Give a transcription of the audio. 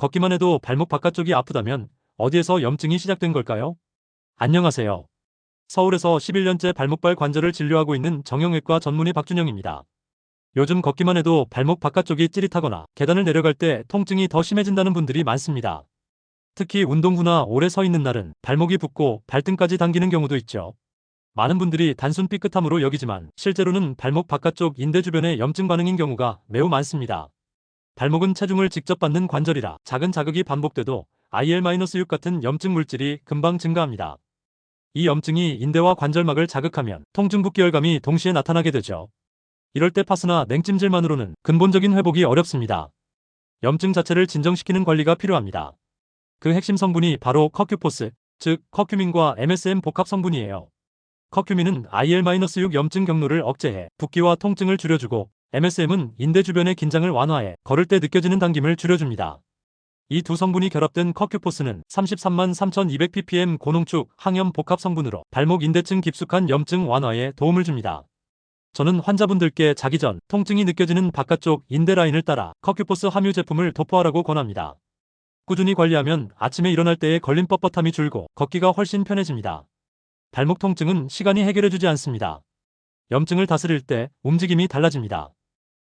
걷기만 해도 발목 바깥쪽이 아프다면 어디에서 염증이 시작된 걸까요? 안녕하세요. 서울에서 11년째 발목발 관절을 진료하고 있는 정형외과 전문의 박준영입니다. 요즘 걷기만 해도 발목 바깥쪽이 찌릿하거나 계단을 내려갈 때 통증이 더 심해진다는 분들이 많습니다. 특히 운동 후나 오래 서 있는 날은 발목이 붓고 발등까지 당기는 경우도 있죠. 많은 분들이 단순 삐끗함으로 여기지만 실제로는 발목 바깥쪽 인대 주변의 염증 반응인 경우가 매우 많습니다. 발목은 체중을 직접 받는 관절이라 작은 자극이 반복돼도 IL-6 같은 염증 물질이 금방 증가합니다. 이 염증이 인대와 관절막을 자극하면 통증 붓기열감이 동시에 나타나게 되죠. 이럴 때 파스나 냉찜질만으로는 근본적인 회복이 어렵습니다. 염증 자체를 진정시키는 관리가 필요합니다. 그 핵심 성분이 바로 커큐포스, 즉 커큐민과 MSM 복합 성분이에요. 커큐민은 IL-6 염증 경로를 억제해 붓기와 통증을 줄여주고 MSM은 인대 주변의 긴장을 완화해 걸을 때 느껴지는 당김을 줄여줍니다. 이 두 성분이 결합된 커큐포스는 33만 3200ppm 고농축 항염 복합 성분으로 발목 인대층 깊숙한 염증 완화에 도움을 줍니다. 저는 환자분들께 자기 전 통증이 느껴지는 바깥쪽 인대 라인을 따라 커큐포스 함유 제품을 도포하라고 권합니다. 꾸준히 관리하면 아침에 일어날 때의 걸림 뻣뻣함이 줄고 걷기가 훨씬 편해집니다. 발목 통증은 시간이 해결해주지 않습니다. 염증을 다스릴 때 움직임이 달라집니다.